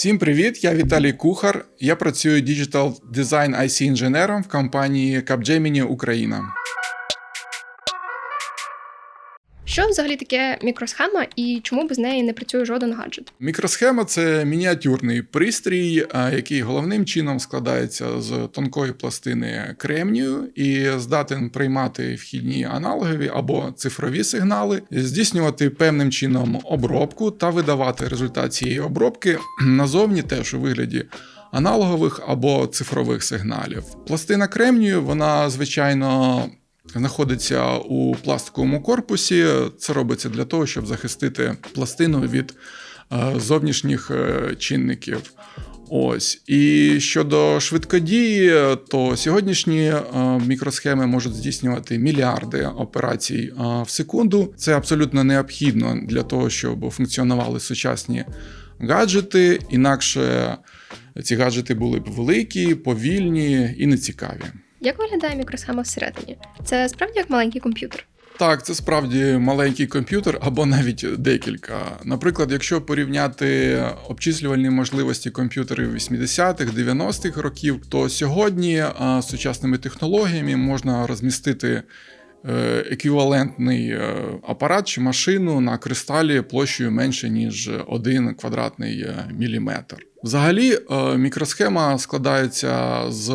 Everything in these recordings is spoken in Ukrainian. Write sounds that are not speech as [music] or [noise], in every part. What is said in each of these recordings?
Всім привіт! Я Віталій Кухар. Я працюю діджитал дизайн IC інженером в компанії Capgemini Україна. Що взагалі таке мікросхема і чому без неї не працює жоден гаджет? Мікросхема це мініатюрний пристрій, який головним чином складається з тонкої пластини кремнію і здатен приймати вхідні аналогові або цифрові сигнали, здійснювати певним чином обробку та видавати результат цієї обробки [clears throat] назовні теж у вигляді. Аналогових або цифрових сигналів. Пластина кремнію, вона звичайно знаходиться у пластиковому корпусі. Це робиться для того, щоб захистити пластину від е, зовнішніх е, чинників. Ось і щодо швидкодії, то сьогоднішні е, мікросхеми можуть здійснювати мільярди операцій в секунду. Це абсолютно необхідно для того, щоб функціонували сучасні гаджети. Інакше ці гаджети були б великі, повільні і нецікаві. Як виглядає мікросхема всередині? Це справді як маленький комп'ютер. Так, це справді маленький комп'ютер або навіть декілька. Наприклад, якщо порівняти обчислювальні можливості комп'ютерів 80-х, 90-х років, то сьогодні а, сучасними технологіями можна розмістити е, еквівалентний е, апарат чи машину на кристалі площею менше ніж 1 квадратний е, міліметр. Взагалі, е, мікросхема складається з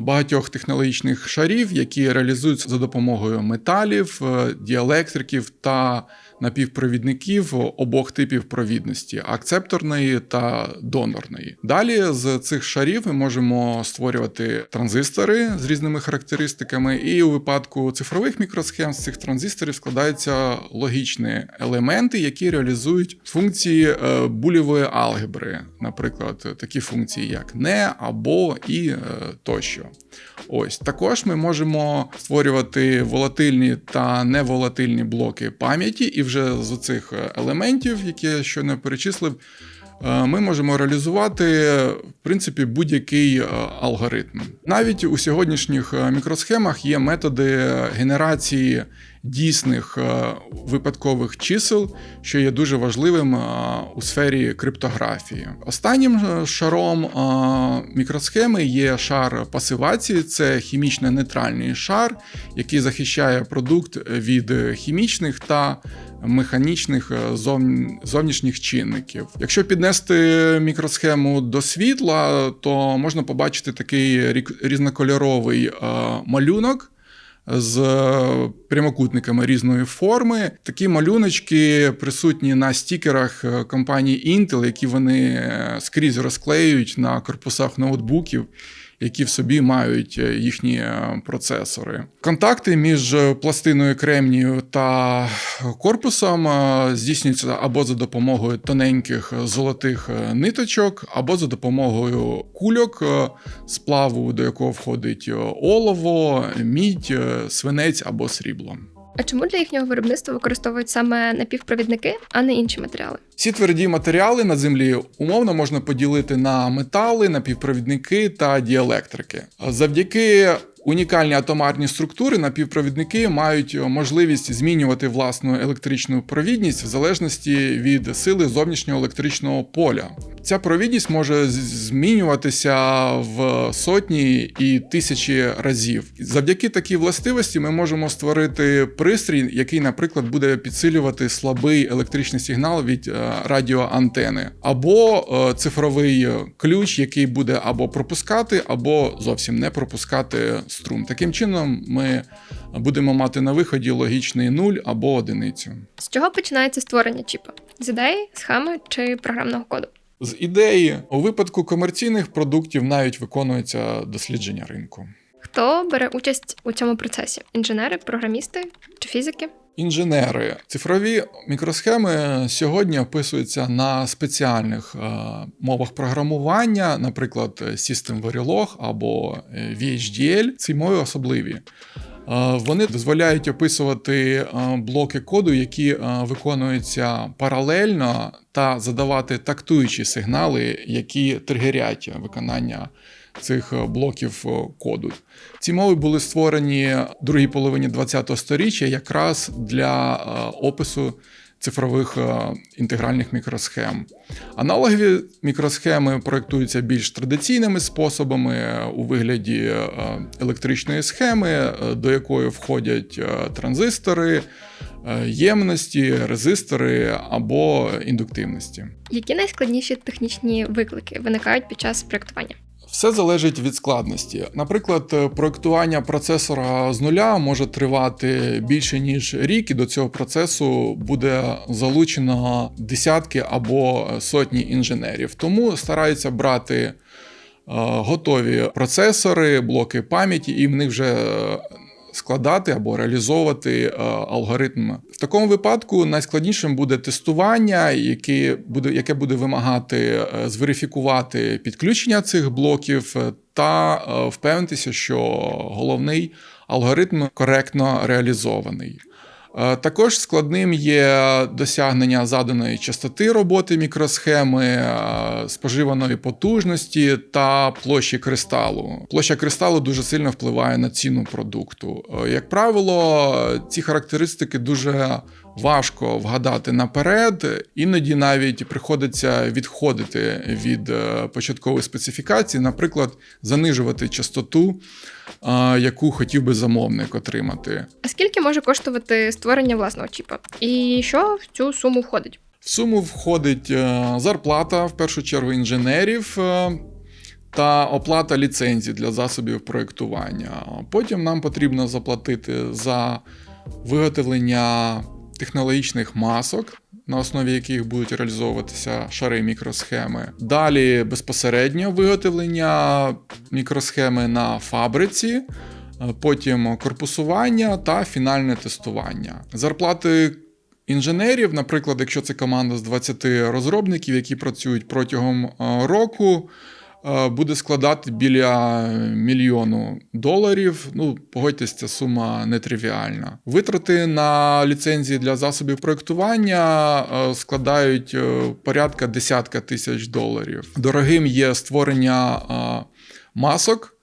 багатьох технологічних шарів, які реалізуються за допомогою металів, е, діелектриків та напівпровідників обох типів провідності акцепторної та донорної. Далі з цих шарів ми можемо створювати транзистори з різними характеристиками, і у випадку цифрових мікросхем з цих транзисторів складаються логічні елементи, які реалізують функції е, булєвої алгебри, наприклад, такі функції, як не або і е, тощо. Ось також ми можемо створювати волатильні та неволатильні блоки пам'яті, і вже з цих елементів, які я щойно перечислив, е, ми можемо реалізувати в принципі будь-який е, алгоритм. Навіть у сьогоднішніх е, мікросхемах є методи генерації дійсних випадкових чисел, що є дуже важливим у сфері криптографії. Останнім шаром мікросхеми є шар пасивації, це хімічно-нейтральний шар, який захищає продукт від хімічних та механічних зовнішніх чинників. Якщо піднести мікросхему до світла, то можна побачити такий різнокольоровий малюнок. З прямокутниками різної форми. Такі малюночки присутні на стікерах компанії Intel, які вони скрізь розклеюють на корпусах ноутбуків які в собі мають е, їхні е, процесори. Контакти між пластиною кремнію та корпусом е, здійснюються або за допомогою тоненьких золотих ниточок, або за допомогою кульок, сплаву, до якого входить олово, мідь, свинець або срібло. А чому для їхнього виробництва використовують саме напівпровідники, а не інші матеріали? Ці тверді матеріали на землі умовно можна поділити на метали, напівпровідники та діелектрики. Завдяки Унікальні атомарні структури напівпровідники мають можливість змінювати власну електричну провідність в залежності від сили зовнішнього електричного поля. Ця провідність може змінюватися в сотні і тисячі разів. Завдяки такій властивості ми можемо створити пристрій, який, наприклад, буде підсилювати слабий електричний сигнал від е, радіоантени, або е, цифровий ключ, який буде або пропускати, або зовсім не пропускати струм. Таким чином, ми будемо мати на виході логічний нуль або одиницю. З чого починається створення чіпа? З ідеї, схеми чи програмного коду? З ідеї у випадку комерційних продуктів навіть виконується дослідження ринку. Хто бере участь у цьому процесі? Інженери, програмісти чи фізики? Інженери, цифрові мікросхеми сьогодні описуються на спеціальних е, мовах програмування, наприклад, System Verilog або е, VHDL. Ці мови особливі. Вони дозволяють описувати блоки коду, які виконуються паралельно, та задавати тактуючі сигнали, які тригерять виконання цих блоків коду. Ці мови були створені в другій половині ХХ століття якраз для опису цифрових е, інтегральних мікросхем. Аналогові мікросхеми проєктуються більш традиційними способами е, у вигляді е, електричної схеми, до якої входять транзистори, ємності, резистори або індуктивності. Які найскладніші технічні виклики виникають під час проєктування? Все залежить від складності. Наприклад, е, проектування процесора з нуля може тривати більше ніж рік, і до цього процесу буде залучено десятки або сотні інженерів. Тому стараються брати е, готові процесори, блоки пам'яті, і в них вже складати або реалізовувати е, алгоритм. В такому випадку найскладнішим буде тестування, яке буде, яке буде вимагати е, зверифікувати підключення цих блоків е, та впевнитися, що головний алгоритм коректно реалізований. Е, Також складним є досягнення заданої частоти роботи мікросхеми, е, споживаної потужності та площі кристалу. Площа кристалу дуже сильно впливає на ціну продукту. Е, Як правило, ці характеристики дуже важко вгадати наперед, іноді навіть приходиться відходити від е, початкової специфікації, наприклад, занижувати частоту, е, яку хотів би замовник отримати. А скільки може коштувати створення власного чіпа? І що в цю суму входить? В суму входить е, зарплата, в першу чергу, інженерів. Та оплата ліцензій для засобів проєктування. Потім нам потрібно заплатити за виготовлення технологічних масок, на основі яких будуть реалізовуватися шари мікросхеми. Dалі безпосередньо виготовлення мікросхеми на фабриці. е, Потім корпусування та фінальне тестування. Зарплати інженерів, наприклад, якщо це команда з 20 розробників, які працюють протягом е, року, буде складати біля мільйону доларів. Ну, погодьтесь, ця сума нетривіальна. Витрати на ліцензії для засобів проєктування е, складають е, порядка десятка тисяч доларів. Дорогим є створення е, масок е,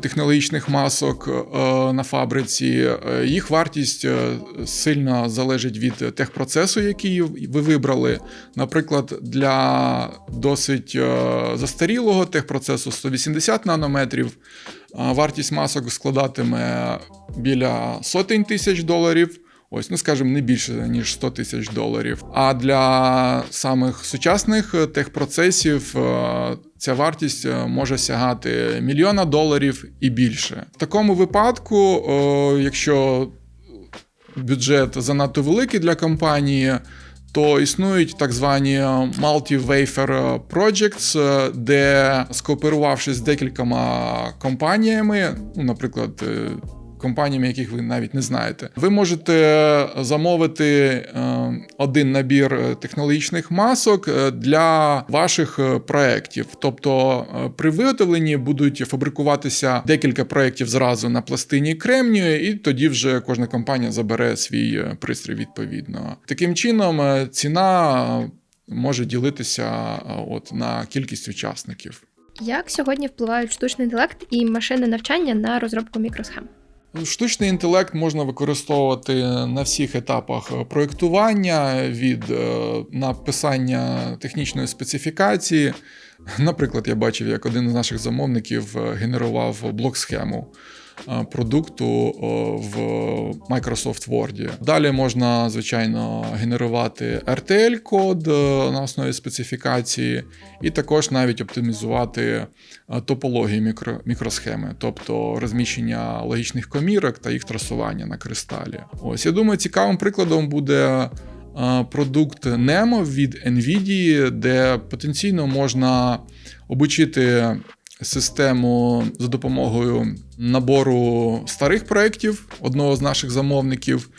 технологічних масок е, на фабриці. Е, Їх вартість е, сильно залежить від техпроцесу, який ви вибрали. Наприклад, для досить застарілого техпроцесу 180 нанометрів вартість масок складатиме біля сотень тисяч доларів. Ось, ну скажімо, не більше ніж 100 тисяч доларів. А для самих сучасних техпроцесів ця вартість е, може сягати мільйона доларів і більше. В такому випадку, е, якщо бюджет занадто великий для компанії, то існують так звані multi-wafer projects, е, де скооперувавшись з декількома компаніями, ну, наприклад, компаніями, яких ви навіть не знаєте, ви можете замовити е, один набір е, технологічних масок е, для ваших е, проєктів. Тобто е, при виготовленні будуть фабрикуватися декілька проєктів зразу на пластині кремнію, і тоді вже кожна компанія забере свій е, пристрій відповідно. Таким чином, е, ціна е, може ділитися е, от на кількість учасників. Як сьогодні впливають штучний інтелект і машинне навчання на розробку мікросхем? Штучний інтелект можна використовувати на всіх етапах проєктування від е, написання технічної специфікації. Наприклад, я бачив, як один з наших замовників е, генерував блок-схему е, продукту е, в Microsoft Word. Далі можна, звичайно, генерувати RTL-код е, на основі специфікації, і також навіть оптимізувати е, топології мікро, мікросхеми, тобто розміщення логічних комірок та їх трасування на кристалі. Ось я думаю, цікавим прикладом буде е, продукт Nemo від NVIDIA, де потенційно можна обучити систему за допомогою набору старих проєктів одного з наших замовників.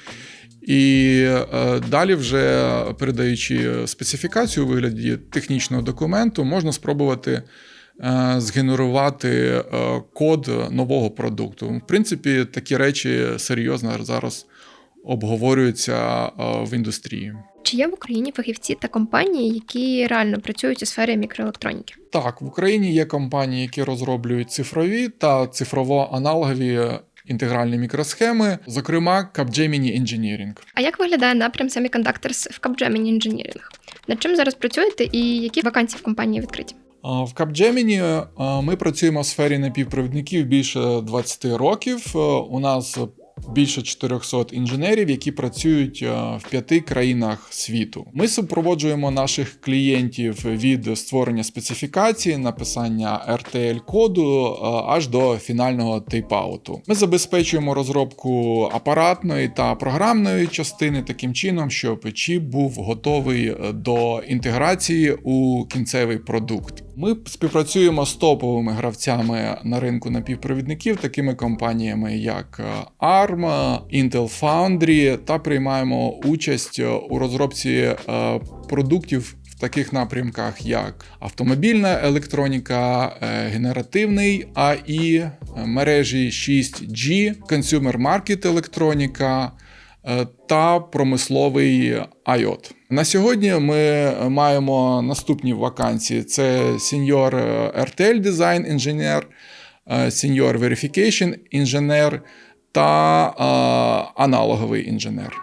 І е, далі, вже передаючи специфікацію у вигляді технічного документу, можна спробувати е, згенерувати е, код нового продукту. В принципі, такі речі серйозно зараз обговорюються е, в індустрії. Чи є в Україні фахівці та компанії, які реально працюють у сфері мікроелектроніки? Так, в Україні є компанії, які розроблюють цифрові та цифрово-аналогові інтегральні мікросхеми, зокрема Capgemini Engineering. А як виглядає напрям Semiconductors в Capgemini Engineering? Над чим зараз працюєте і які вакансії в компанії відкриті? В Capgemini ми працюємо в сфері напівпровідників більше 20 років. Е, У нас більше 400 інженерів, які працюють е, в п'яти країнах світу. Ми супроводжуємо наших клієнтів від створення специфікації, написання RTL коду е, аж до фінального тейпауту. Ми забезпечуємо розробку апаратної та програмної частини таким чином, щоб чіп був готовий е, до інтеграції у кінцевий продукт. Ми співпрацюємо з топовими гравцями на ринку напівпровідників, такими компаніями як е, ARM, Intel Foundry, та приймаємо участь е, у розробці е, продуктів. В таких напрямках, як автомобільна електроніка, генеративний АІ, мережі 6G, consumer market електроніка та промисловий IoT. На сьогодні ми маємо наступні вакансії: це сеньор е, RTL Design інженер, сеньор senior Verification інженер та е, аналоговий інженер.